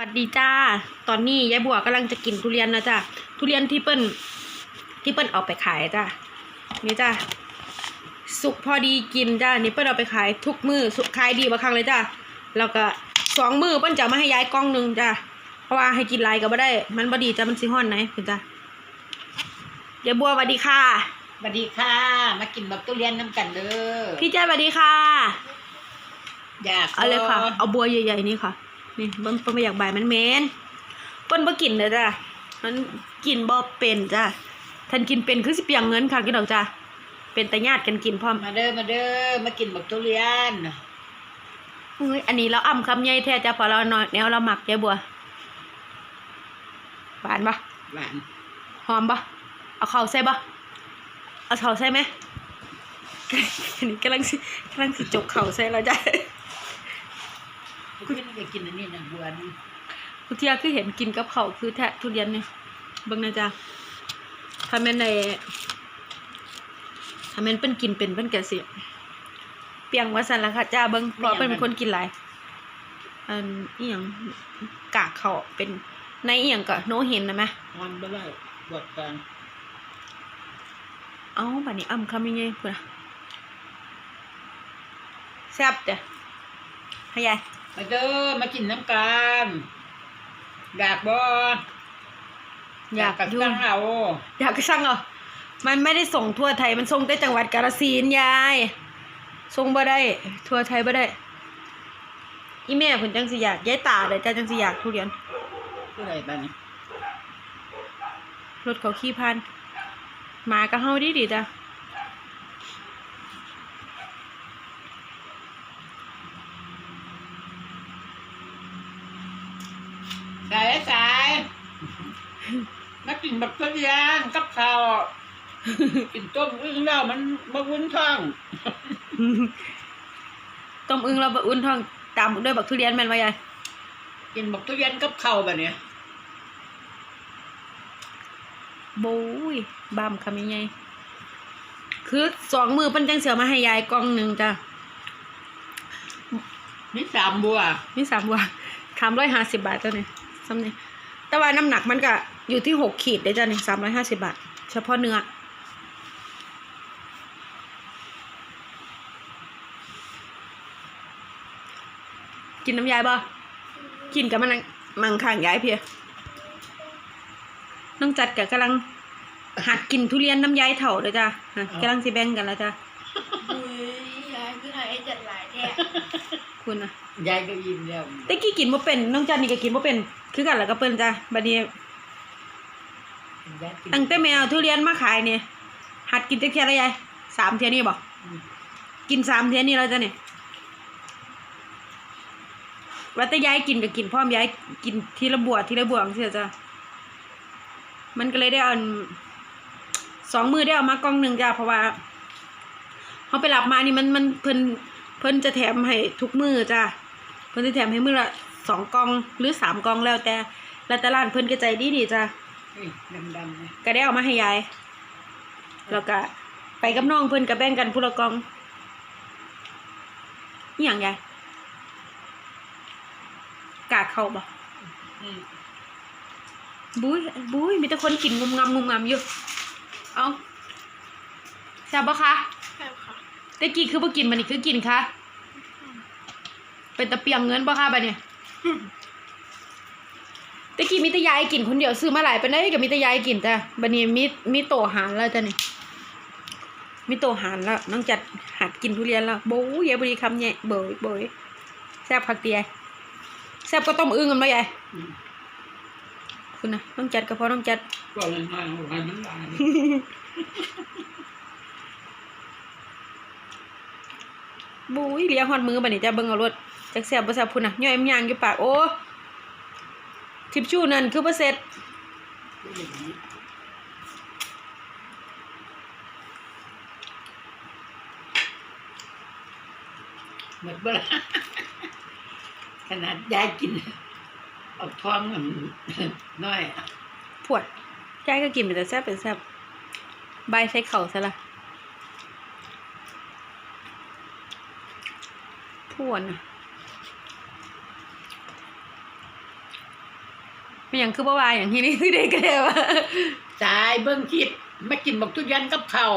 วัสดีจ้า ตอนนี้ยายบัวกำลังจะกินทุเรียนนะจ้าทุเรียนที่เปิ้นที่เปิ้นเอาไปขายจ้านี่จ้าสุกพอดีกินจ้านี่เปิ้นเอาไปขายทุกมือสุกขายดีบางครั้งเลยจ้าแล้วก็สองมือเปิ้นจะเอามาให้ยายกล้องหนึ่งจ้าเพราะว่าให้กินหลายก็บ่ได้ มันบ่ดีจ้ามันสิฮ้อนไหนคุณจ้ายายบัวสวัสดีค่ะ สวัสดีค่ะ มากินบักตุเรียนน้ำกันเด้อ พี่แจ้สวัสดีค่ะ อยากเอาเลยค่ะ เอาบัวใหญ่ๆนี่ค่ะ นี่เปิ้นเปิ้นไม่อยากใบายมันเหม็นเปิ้นบ่กินเลยจ้ะมันกินบ่เป็นจ้ะท่านกินเป็นคือสิเปียงเงินค่ะกินดอกจ้ะเป็นแต่ญาติกันกินพร้อมมาเด้อมาเด้อมากินบักตุเรียนอุ้ยอันนี้เราอ่ำคำใหญ่แท้จ้ะพอเรานอนแนวเราหมักยายบัวหวานปะหวานหอมปะเอาเข่าใส่ปะเอาเข่าใส่ไหมอันนี้กำลังสิกำลังสิจกเข่าใส่แล้วจ้ะ คุณไม่ได้กินอันนี้นะบัวนี่ทุกเที่ยคือเห็นกินกับเขาวคือแทะทุเรียนเนี่ยเบิ่งนะจ๊ะถ้าแม่นในถ้าแม่นเป็นกินเป็นเป็นแกสิเปียงว่าสันละค่ะจ้าเบิ่งเพราะเป็นคนกินหลายอันอีหยังกากเขาเป็นในอีหยังก็โนเห็นนะแม่ฮอนบ่ได้ปวดกลางเอ้าบัดนี้อ้ำคำยังไงพุ่นน่ะแซ่บเด้อให้ยาย มาเด้อมากินน้ำกันอยากบ่อยากกับอยู่ตั้งเอาอยากสั่งเหรอมันไม่ได้ส่งทั่วไทยมันส่งแต่จังหวัดกาฬสินธุ์ยายส่งบ่ได้ ทั่วไทยบ่ได้อีแม่เพิ่นจังสิอยากยายตาเลยจ้าจังสิอยากทุเรียนผู้ใดบ้างนี่รถเขาขี่ผ่านหมาก็เฮาดีดีๆจ้ะ สายสายมากินบักตุเรียนกับข้าวกินต้มอึ้งแล้วมันมาวุ้นท้องต้มอึ่งเราบอุ่นท้องตามด้วยบักทุเรียนแม่นบ่ยายกินบักตุเรียนกับข้าวแบบนี้โบ้ยบามคำยังไงคือสองมือเพิ่นจังเสียวมาให้ยายกล่องหนึงจ้ะนี่สามบัวนี่สามว่าสามร้อยห้าสิบบาทเจ้านี่ ซ้ำนี่แต่ว่าน้ำหนักมันก็อยู่ที่หกขีดได้จ้านี่สามร้อยห้าสิบบาท เฉพาะเนื้อกินน้ำยายบ่กินกับมันมังข้างยายเพียน้องจัดกับกำลังหัดกินทุเรียนน้ำยายเถ่าเลยจ้ะฮะกำลังสิแบ่งกันแล้วจ้ะอุ้ยยายคือไอ้จัดหลายแท้ คุณนะยายก็ยิ้มแล้วแต่กี้กินบ่เป็นน้องจันนี่ก็กินบ่เป็น คือกันแล้วก็เปิ้นจ้ะบัดนี้ยายกินตั้งแต่แมวทุเรียนมาขายนี่หัดกินจักเที่ยละยายสามเที่ยนี่บ่อืมกินสามเที่ยนี่แล้วจ้ะนี่ว่าแต่ยายกินก็กินพร้อมยายกินทีละบวดทีละบวงเสียจ้ะมันก็เลยได้เอาสองมือได้เอามากล่องหนึ่งจ้ะเพราะว่าเขาไปรับมานี่มันมันเพิ่น เพิ่นจะแถมให้ทุกมือจ้ะเพิ่นจะแถมให้มือละสองกล่องหรือสามกล่องแล้วแต่แล้วแต่ร้านเพิ่นก็ใจดีดีๆจ้ะนี่ดำๆนะก็ได้เอามาให้ยายแล้วก็ไปกับน้องเพิ่นก็แบ่งกันผู้ละกล่องนี่อย่างยายกากเข้าบ่อืมบุ้ยบุ้ยมีแต่คนกินงุมงำงุมงำอยู่ เอาแซ่บบ่คะแซ่บค่ะ ต่กี้คือบ่กินบัดนี้คือกินคะเป็นตะเปียงเงินบ่คะบัดนี้ตะกี้มีต่ยายกินคนเดียวซื้อมาหลายปานใดก็มีต่ยายกินจ้ะบัดนี้มีมีโตหารแล้วจ้ะนี่มีโตหารแล้วน้องจัดหัดกินทุเรียนแล้วโบ้ยายบริคำเนี่ยเบยเบยแซ่บผักเตียแซ่บก็ต้มอึ่งกันไหมยายอืมคุณนะน้องจัดก็พอน้องจัดก็เลยมาหวมันหวาน บุ้ยเลี้ยงหอดมือบัดนี้จะเบิ่งเอารถจักแซ่บบ่แซ่บพุ่นน่ะย่อยมยางอยู่ปากโอ้ทิปชู่นั่นคือบ่เสร็จหมดเบ่ละขนาดยายกินเอาท้องมันน้อย ปวดยายก็กินเป็นแต่แซ่บเป็นแซ่บใบใส่เข่าซะละ พวนน่ะไม่อย่างคือบ่วายอย่างที่นี่คือได้ก็ได้ว่าสายเบิ่งคิดมากินบักทุเรียนกับข้าว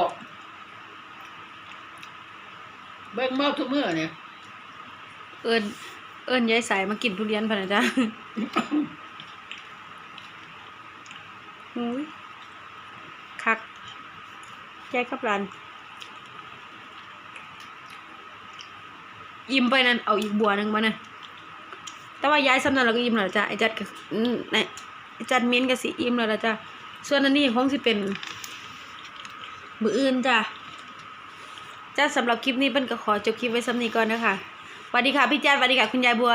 เบิ่งเมาทุกมื้อเนี่ยเอิญเอิญยายสายมากินทุเรียนพะนะจ๊ะอุ้ยคักแจกกับร้าน อิ่มไปนั่นเอาอีกบัวหนึ่งมานะแต่ว่าย้ายสำนักเราก็อิ่มแล้วจ้ะไอ้จัดก็อืมไอ้จัดเม้นก็สิอิ่มแล้วล่ะจ้ะส่วนอันนี้คงสิเป็นมืออื่นจ้ะจ้าสำหรับคลิปนี้เปิ้นก็ขอจบคลิปไว้สำนี้ก่อนนะคะสวัสดีค่ะพี่จัดสวัสดีค่ะคุณยายบัว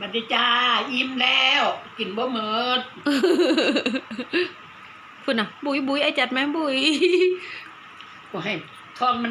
บัดนี้จ้าอิ่มแล้วกินบ่หมดคุณน่ะ บุยบุยไอ้จัดแม่บุยก็ให้ท้องมัน